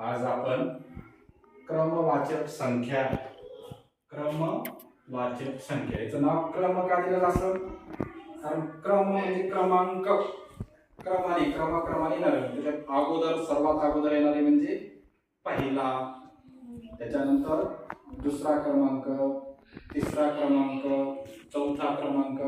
आज आपण क्रमवाचक संख्या क्रमवाचक संख्या. याचं नाव क्रम का दिलं असं कारण क्रम म्हणजे क्रमांक. क्रमाने क्रमाक्रमाने येणार त्याच्यात अगोदर सर्वात अगोदर येणारे म्हणजे पहिला. त्याच्यानंतर दुसरा क्रमांक तिसरा क्रमांक चौथा क्रमांक.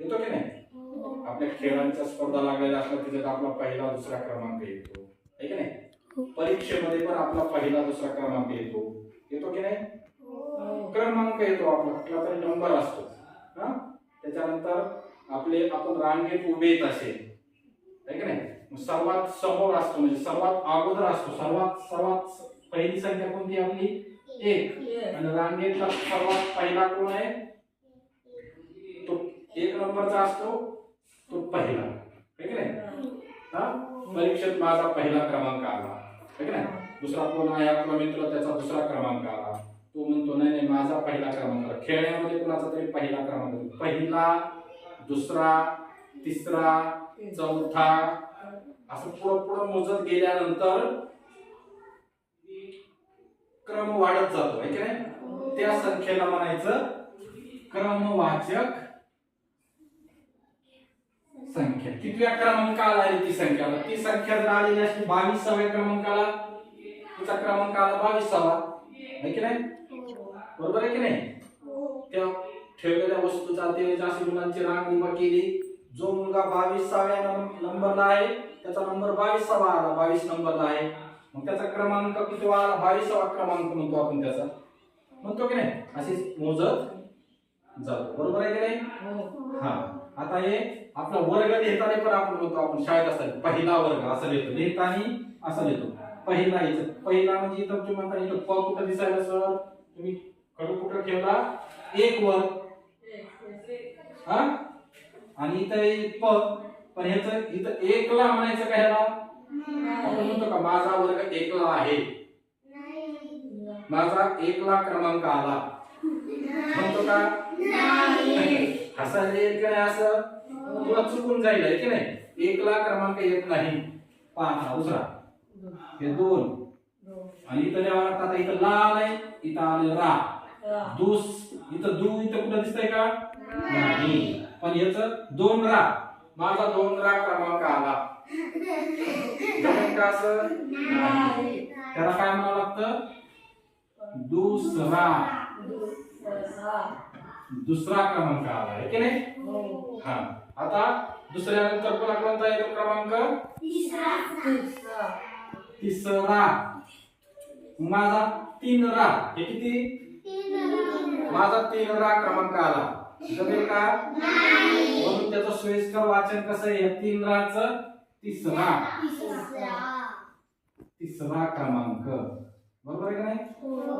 येतो की नाही? आपल्या खेळांच्या स्पर्धा लागलेल्या असतात त्याच्यात आपला पहिला दुसरा क्रमांक येतो. आहे की नाही? परीक्षेमध्ये पण आपला पहिला दुसरा क्रमांक येतो. येतो की नाही? क्रमांक येतो आपला. कुठला तरी नंबर असतो. हा? त्याच्यानंतर आपले आपण रांगेत उभे येत असेल आहे की नाही? सर्वात समोर असतो म्हणजे सर्वात अगोदर असतो. सर्वात सर्वात पहिली संख्या कोणती आपली? एक. आणि रांगेतला सर्वात पहिला कोण आहे? तो एक नंबरचा असतो तो पहिला. आहे की नाही? हा. परीक्षेत माझा पहिला क्रमांक आला. आहे दुसरा कोण आहे? आपला मित्र त्याचा दुसरा क्रमांक आला. तो म्हणतो नाही नाही माझा पहिला क्रमांक आला. खेळण्यामध्ये कोणाचा तरी पहिला क्रमांक पहिला दुसरा तिसरा चौथा असं पुढं पुढं मोजत गेल्यानंतर क्रम वाढत जातो आहे की नाही? त्या संख्येला म्हणायचं क्रमवाचक संख्या. कितव्या क्रमांकाला आली ती संख्या? ती संख्या जर आलेली असली बावीसाव्या क्रमांकाला? तिचा क्रमांक आला बावीसावा. आहे की नाही? बरोबर आहे की नाही? त्या ठेवलेल्या वस्तूचा ते अशी मुलांची रांग उभा केली जो मुलगा बावीसाव्या नंबरला आहे त्याचा नंबर बावीसावा आला. बावीस नंबरला आहे. मग त्याचा क्रमांक किती आला? बावीसावा क्रमांक म्हणतो आपण त्याचा. म्हणतो की नाही? अशी मोजत जातो. बरोबर आहे की नाही? हा. आता हे आपला वर्ग लिहिताना पण आपण बोलतो आपण शाळेत असताना पहिला वर्ग असं लिहितो. लिहिताना असं लिहितो. पहिला इथं पहिला म्हणजे इथं तुम्ही म्हणता इथं प कुठं दिसायला सर? तुम्ही कडू कुठं ठेवला? एक वर. हा? आणि इथं प पण ह्याचं इथं एकला म्हणायचं काय आपण म्हणतो का माझा वर्ग एकला आहे. माझा एकला क्रमांक आला. म्हणतो का? हसायला येईल की नाही असं तुला चुकून जाईल आहे की नाही? एकला क्रमांक येत नाही पाच हा दुसरा. हे दोन. आणि इथं द्यावं लागतं आता इथं लाल आहे इथं आलं रा. दुस इथं दू इथं कुठं दिसतंय का? नाही. पण याच दोन रा. माझा दोन रा क्रमांक आला. असं त्याला काय म्हणावं लागतं? दुसरा दुसरा क्रमांक आला आहे की नाही? हा. आता दुसऱ्या नंतर कोणा कोणता येतो क्रमांक? तिसरा. माझा तीन रा हे किती? माझा तीन रा क्रमांक आला. जमेल का? म्हणून त्याचं सोयीस्कर वाचन कसं आहे? या तीन राच तिसरा. तिसरा क्रमांक. बरोबर आहे का नाही?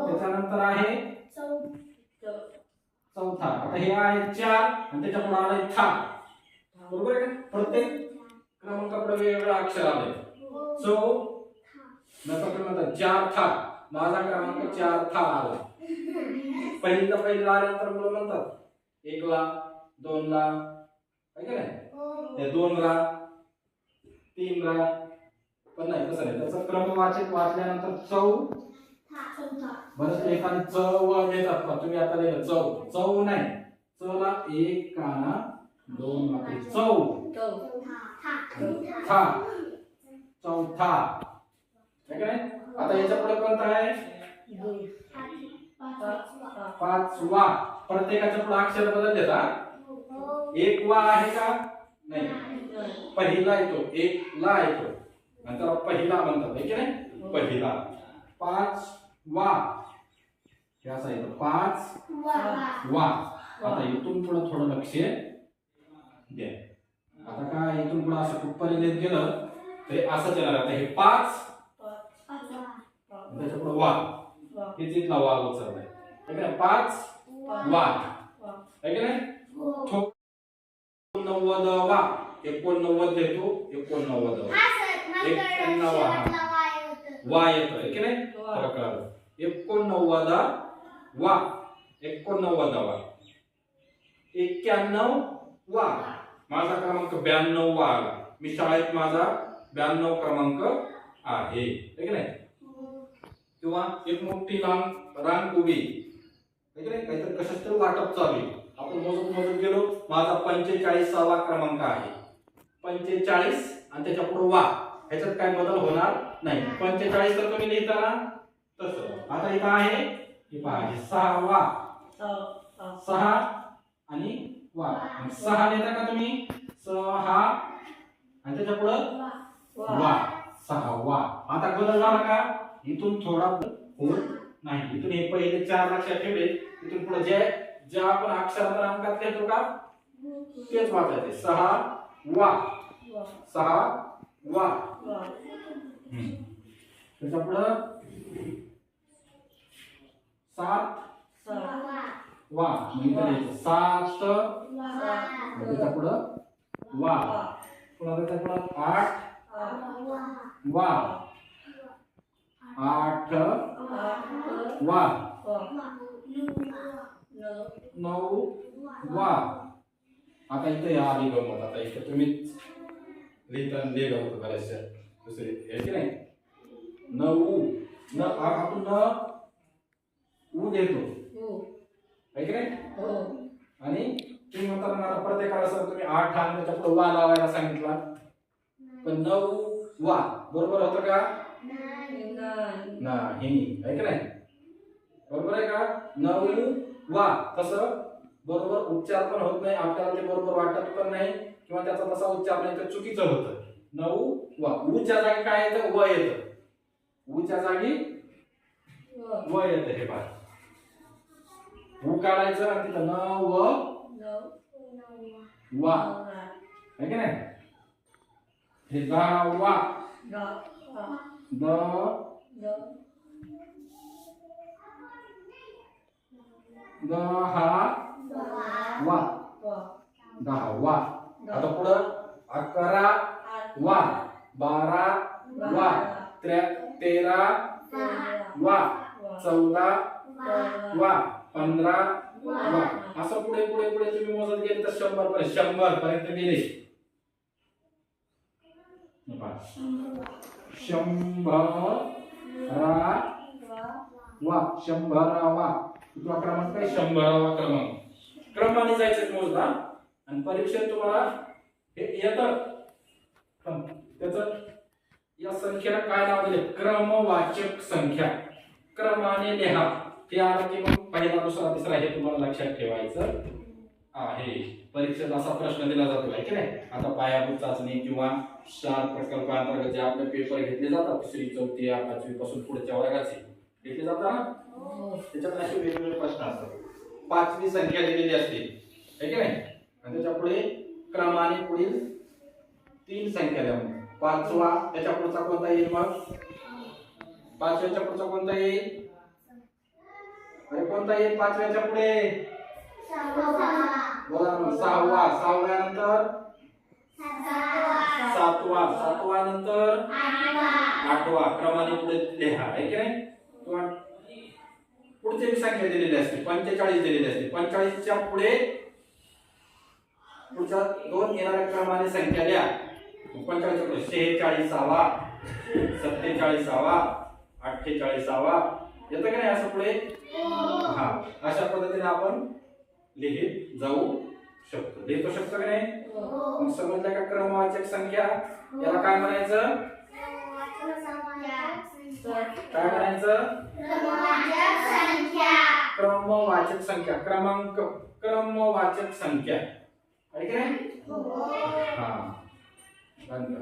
त्याच्यानंतर आहे? चौथा. आता हे आहे चार आणि त्याच्या पुढे आलंय था बरोबर आहे का? प्रत्येक क्रमांकापुढे वेगवेगळं अक्षर आलंय. चौ नका म्हणतात चार था. माझा क्रमांक चार था आला. पहिला पहिला आल्यानंतर मुलं म्हणतात एकला दोनला आहे का नाही? हे दोन रा तीन रा पण नाही तसं नाही. त्याचा क्रमवाचक वाचल्यानंतर चौ बरं एखादी चव घेतात का? तुम्ही आता लिहिलं चव. चव नाही. चला एक काना दोन मात्रे चौ था चौथा. नाही? आता याच्यापुढे कोणता आहे? पाचवा. प्रत्येकाच्या पुढे अक्षर बदलले का एक वा आहे का? नाही. पहिला येतो. एक ला येतो. नंतर पहिला म्हणतात. आहे की नाही? पहिला. पाच वा. हे असा येतो पाच. वा. आता इथून पुढे थोडं लक्ष द्या. आता काय इथून पुढे असं कुठपर्यंत येत गेलं तरी असंच येणार आता हे पाच. त्याच्या पुढे वा. हे तिथला वा उचललाय. है? पाच? वा. है की नाही? एकोणनव्वद वा. एकोणनव्वद देतो एकोणनव्वद वा. येतो है की नाही? एकोणनव्वदा वा. एकोणनव्वद वा. एक्क्याण्णव वा. माझा क्रमांक ब्याण्णव वा आला. मी शाळेत माझा ब्याण्णव क्रमांक आहे. नाही? किंवा एक मोठी लांब रांग उभी. काहीतरी कशाच तरी वाटप चालू आहे. आपण मोजत मोजत गेलो. माझा पंचेचाळीसावा क्रमांक आहे. पंचेचाळीस आणि त्याच्या पुढे वा. ह्याच्यात काय बदल होणार नाही. पंचेचाळीस तर तुम्ही लिहिताना तसं. आता इथं आहे हे पहा हे सहा वा. सहा. आणि वा. मग सहा लिहिता का तुम्ही? सहा. आणि त्याच्या पुढं? वा. सहा वा. आता बदल झाला का? इथून थोडा होत नाही. इथून हे पहिले चार लक्षात ठेवले. इथून पुढे जे जे आपण अक्षरात अंकात लिहितो का? तेच वाचायचे. सहा वा. सहा वा. त्याच्या पुढं सात वा. लिहायचं सात. त्याच्या पुढं वा. पुन्हा त्याच्या पुढं आठ. वा. आठ. वा. नऊ. वा. आता इथं या आली गंमत आता इथं तुम्ही लिहिता लिहिलं होतं बऱ्याचशा. दुसरे हे की नाही नऊ न आपण न ऊ देतो. है. की नाही? आणि तुम्ही म्हणता ना आता प्रत्येकाला सर तुम्ही आठ आणि त्याच्या पुढे वा लावायला सांगितला. पण नऊ वा बरोबर होतं का? नाही. आहे की नाही? बरोबर आहे का? नऊ वा तसं बरोबर उच्चार पण होत नाही आपल्याला ते बरोबर वाटत पण नाही किंवा त्याचा तसा उच्चार नाही तर चुकीचं होतं. नऊ वा उच्या जागी काय येतं? व येतं. उच्या जागी व. येतं हे पहा उ काढायचं आणि तिथं न व. वा. आहे की नाही? हे वा. द. दहा वा. दहा वा. आता पुढं अकरा वा. बारा वा. त्र्या तेरा वा चौदा वा पंधरा वा. असं पुढे पुढे पुढे तुम्ही मोजत गेले तर शंभर पर्यंत शंभर पर्यंत गेले. हे शंभरा वा शंभरावा कितवा क्रमांक काय शंभरावा क्रमांक. क्रमाने जायचं मोजता आणि परीक्षेत तुम्हाला हे येतं. पण त्याचं या संख्येला काय नाव दिले? क्रमवाचक संख्या. क्रमाने लिहा हे आलं की मग पहिला दुसरा तिसरा हे तुम्हाला लक्षात ठेवायचं आहे. परीक्षेत असा प्रश्न दिला जातो आहे की नाही? आता पायाभूत चाचणी किंवा चार प्रकल्पांतर्गत जे आपले पेपर घेतले जातात तिसरी चौथी पाचवी पासून पुढच्या वर्गाचे घेतले जातात ना? त्याच्यात असे वेगवेगळे प्रश्न असतात. पाचवी संख्या दिलेली असते है की नाही? आणि त्याच्या पुढे क्रमाने पुढील तीन संख्या द्या पाचवा त्याच्या पुढचा कोणता येईल मग? पाचव्याच्या पुढचा कोणता येईल? अरे कोणता येईल पाचव्याच्या पुढे? बोला मग सहावा सहाव्या नंतर सातवा. सातवा नंतर आठवा. क्रमाने पुढे लिहा आहे की नाही? किंवा पुढचे बी संख्या दिलेली असते पंचेचाळीस दिलेली असते. पंचेचाळीसच्या पुढे पुढच्या दोन येणाऱ्या क्रमाने संख्या द्या पंचेचाळीसच्या पुढे शेहेचाळीसावा सत्तेचाळीसावा अठ्ठेचाळीसावा येतं का नाही असं पुढे? हा अशा पद्धतीने आपण लिहित जाऊ शकतो. लिहितो शकतो का नाही? मग समजलं का क्रमवाचक संख्या? याला काय म्हणायचं? काय म्हणायचं? क्रमवाचक संख्या. क्रमांक. क्रमवाचक संख्या. आहे की नाही? हा. 那你呢？